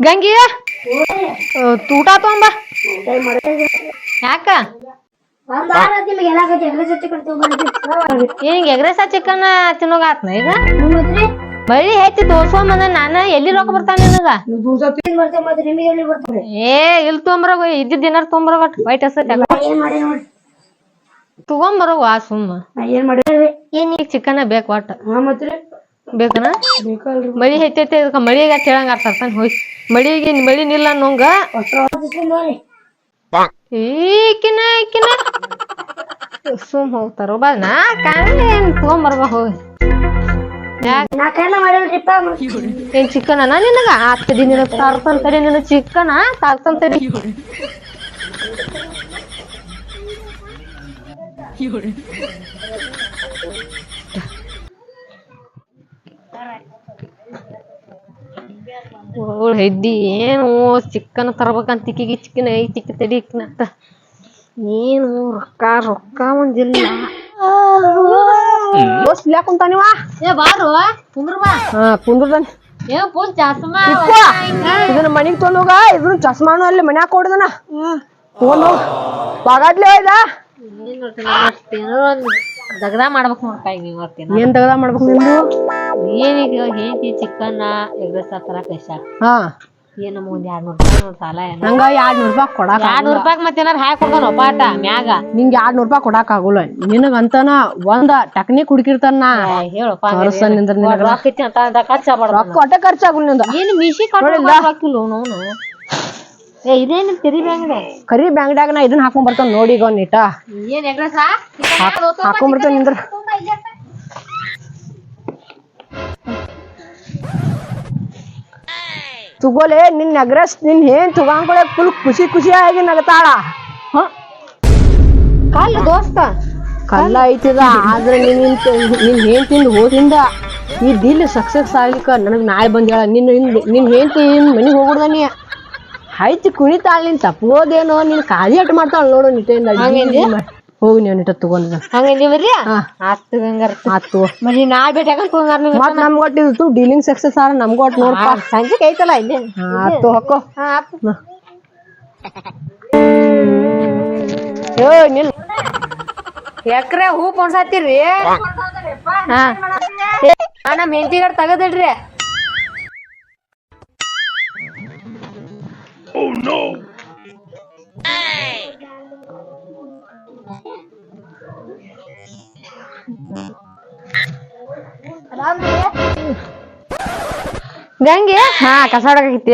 ಗಂಗಿ ತೂಟ ತಗೊಂಬ ಯಾಕ? ಏನ್ ಎಗ್ರೆಸ ಚಿಕನ್ ತಿನ್ನೋಗ ಆತ್ನ ಈಗ? ಬಳ್ಳಿ ಹೆಚ್ಚಿ ತೋರ್ಸ್ಕೊಂಡ್ ಬಂದ ನಾನ ಎಲ್ಲಿ ರೊಕ್ಕ ಬರ್ತಾನೆ ನಿನಗ? ಏ ಇಲ್ಲಿ ತೊಗೊಂಬರ ಇದ್ದಿದ್ ದಿನಾರ್ ತೊಂಬರ ಬಟ್ ವೈಟ್ ಹಸ ತಗೊಂಬರೋ ಆ ಸುಮ್ಮ ಏನ್ ಮಾಡಿ? ಏನ್ ಈಗ ಚಿಕನ್ ಬೇಕು ಒಟ್ಟು? ಬೇಕನ? ಬೇಕಲ್ರಿ. ಮಳಿ ಹೆಚ್ಚೈತೆ ಮಳಿ ಮಳಿಗೆ ಹೇಳಂಗ ಹೋಯ್. ಮಳಿಗೆ ಮಳಿ ನಿಲ್ಲ ಅನ್ನೋಂಗ ಈಕಿನ ಈಕಿನ ಸುಮ್ ಹೋಗ್ತಾರ. ಬಾ ನಾ ಕಾಣಲಿ ಏನ್ ತಗೊಂಬರ್ಬಾ ಹೋಗಿ. ಏನ್ ಚಿಕನ್ ಅನ ನಿನಗ? ಆಗ್ತದಿ ನಿನಗ ತರ್ತಂತರಿ ನಿನ್ನ ಚಿಕ್ಕನ? ಚಿಕನ್ ತಾರ್ಸನ್ ಅವಳು ಹೆದ್ದಿ ಏನು ಚಿಕನ್ ತರ್ಬೇಕಂತ ಇಕ್ಕಿಗೆ ಚಿಕನ್ ಐ ಚಿಕ್ಕ ತಡಿ ಇಕ್ಕಿನತ್ತ ಏನು ರೊಕ್ಕ ರೊಕ್ಕ ಒಂದಿಲ್ಲ. ದೋಸ್ತ್ ಇಲ್ಯಾಕ್ ಕುಂತಾನಿವ ಏ ಬಾರು ಕುಂದ್ರ ಬಾ. ಹಾ ಕುಂದ್ರದನ್ ಏ ಫುಲ್ ಚಸ್ಮಾ ಇದನ್ನ ಮನಿಗ್ ತೊಗೊಂಡೋಗ ಇದನ್ನ ಚಸ್ಮಾನು ಅಲ್ಲಿ ಮನ್ಯಾಗ ಕೊಡ್ದನ. ಬಾಗಾಡ್ಲೇ ಬಾಗಾಡ್ಲಿ ಹೋಯ್ದ ಏನೋ ಒಂದ್ ದಗದ ಮಾಡ್ಬೇಕು ನೋಡ್ಪ ಈಗ ನೀವ್ ಬರ್ತೀನಿ ಏನ್ ತಗದ ಮಾಡ್ಬೇಕು ನಿಂದು? ಏನೀಗ ಹೆಂಡತಿ ಚಿಕನ್ ಎಗ್ರೆಸ್ ತರ ಕಷ್ಟ. ಹಾ. ಏನು ನಮ್ಗ್ ಒಂದ್ ಎರಡ್ ನೂರ್ ರೂಪಾಯಿ ನೋಡ್ ಸಾಲ ಏನೋ. ನಂಗ ಎರಡ್ ನೂರ್ ರೂಪಾಯಿ ಕೊಡಾಕ ಎರಡ್ ನೂರ್ ರೂಪಾಯಿ ಮತ್ತೆ ಏನಾರ ಹಾಕಿ ಕೊಡ್ತಾನ ಒಪ್ಪಾಟ ಮ್ಯಾಗ. ನಿಂಗೆ ಎರಡ್ ನೂರ್ ರೂಪಾಯಿ ಕೊಡಾಕ ಆಗುಲ್ಲ. ನಿನಗಂತನ ಒಂದ ಟಕ್ನಿಕ್ ಹುಡುಕಿರ್ತಾನ ನಾ. ಏ, ಹೇಳಪ್ಪ ನಿಂದ್ರ ನಿನಗ ರೊಕ್ಕ ಐತಿ ಅಂತ ಅಂದ ಖರ್ಚ ಮಾಡ್ತಾನ ರೊಕ್ಕ ಒಟ್ಟ ಖರ್ಚಾಗುಲ್ನಿಂದ. ಏನ್ ಮಿಶಿ ಹಾಕಿಲ್ಲ ನೋನು ಇದೇನ್ ತಿರಿ ಬ್ಯಾಂಗ್ಡೆ? ಕರಿ ಬ್ಯಾಂಗ್ಡ್ಯಾಗ ನಾ ಇದನ್ನ ಹಾಕೊಂಡ್ ಬರ್ತಾನ ನೋಡಿ ಈಗ ಒಂದ್ ನೀಟ ಏನ್ ಎಗ್ರೆಸ್ ಹಾಕೊಂಡ್ ಬರ್ತಾನ ನಿಂದ್ರ ತಗೋಲೆ ನಿನ್ ಅಗ್ರೆಸ್ ನಿನ್ ಏನ್ ತಗೊಂಡ್ಕೊಳಕ್ ಫುಲ್ ಖುಷಿ ಖುಷಿ ಆಗಿ ನಗತಾಳ. ಹ? ಕಲ್ ದೋಸ್ತ. ಕಲ್ಲ ಐತಿದ ಆದ್ರೆ ನಿನ್ ನಿನ್ ಏನ್ ತಿಂದು ಹೋದಿಂದ ಈ ದಿಲ್ ಸಕ್ಸಸ್ ಆಗ್ಲಿಕ್ಕ ನನಗ್ ನಾಳೆ ಬಂದ್ಯಾಳ. ಹೇಳ ನಿನ್ ನಿನ್- ನಿನ್ ಏನ್ ನಿನ್ ಮನಿಗ್ ಹೋಗ್ಬಿಡ್ದ ನೀ. ಆಯ್ತು ಕುಣಿತಾಳ ನೀನ್ ತಪ್ಪೋದೇನೋ ನೀನ್ ಕಾಲಿ ಅಟ್ ಮಾಡ್ತಾಳ ನೋಡು ನಿಟ್ಟೆಯಿಂದ ಹೋಗಿ ನೀವು ನಿಟ್ಟ ತಗೊಂಡ್ ಹಂಗಂದಿ ಬರ್ರಿ? ಹಾ. ಆತ್ ಹಂಗಾರ ಆತು ಮನಿ ನಾ ಭೇಟಿ ಹಾಕಂತ ತಗೊಂಡಾರ ನೀವು ಮತ್ ನಮ್ಗ್ ಒಟ್ಟಿದ್ದು ಡೀಲಿಂಗ್ ಸಕ್ಸಸ್ ಆರ ನಮ್ಗ ಒಟ್ ನೋಡ್ಪ ಸಂಜೆ ಐತಲ್ಲ ಇಲ್ಲಿ. ಆತು ಹೊಕ್ಕೋ ಏ ನಿಲ್. ಎಕ್ರೆ ಹೂ ಪೊಣ್ಸಾತಿರ್ರಿ. ಹಾ. ಏ, ಆ ನಮ್ ಹೆಂಡತಿಗಾರ ತಗದಿಡ್ರಿ ಗಂಗೆ ಹಾ ಕಸ ಹೊಡಕೈತಿ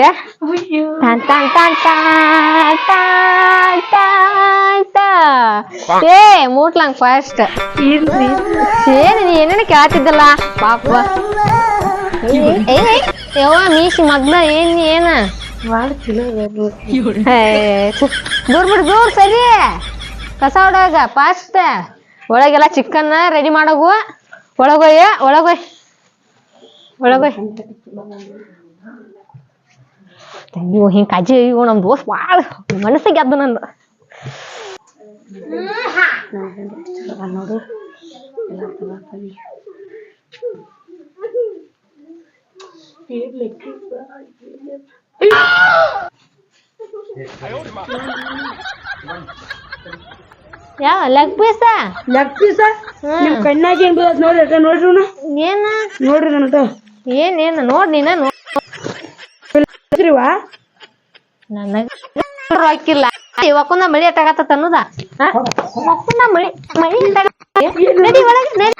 ಟನ್ ಟನ್ ಟನ್ ಟನ್ ಟನ್ ಟನ್ ಟನ್. ಏ ಮೂಟ್ಲಂಗ್ ಫಸ್ಟ್ ಏನ್ ನೀ ಏನೇನ ಕೇಳತ್ತಿದ್ದಲ್ಲ ಪಾಪ ಏ ಯವ್ವ ಮೀಸಿ ಮಗ್ನ ಏನ್ ನೀ ಏನ ಹೇ, ಛು, ದೂರ್ ಬಿಡು ದೂರ್ ಸರಿ. ಕಸ ಹೊಡೋಗ ಫಾಸ್ಟ್ ಒಳಗೆಲ್ಲ ಚಿಕನ್ ರೆಡಿ ಮಾಡೋಗು. ಒಳಗೋಯ ಒಳಗೋಯ್. ಒಳಗೋಯ್. ಅಯ್ಯೋ ಹಿಂಗ್ ಕಾಜಿ ಅಯ್ಯೋ ನಮ್ ದೋಸ್ತ್ ಬಾಳ ಮನಸ್ಸಿಗೆ ಗೆದ್ದು ನಂದು. ಯಾವ ಲೆಗ್ ಪೀಸ ಲೆಗ್ ಪೀಸ ನಿಮ್ ಕಣ್ಣಾಗ ಏನ್ ಬೀಳತ್ ನೋಡ್ರಿ ಅಟ ನೋಡ್ರಿ. ಏನ? ನೋಡ್ರಿ ನಟ ಏನ್ ಏನ್? ನೋಡ್ ನೀನ ನನಗ ಹಾಕಿಲ್ಲ. ಇವಕ್ಕುನ ಮಳಿ ಅಟ್ಟಾಗತ್ತ ಅನ್ನೋದ? ಮಕ್ಕುನ ಮಳಿ ಮಳಿ ನಡಿ ಒಳಗೆ ನಡಿ.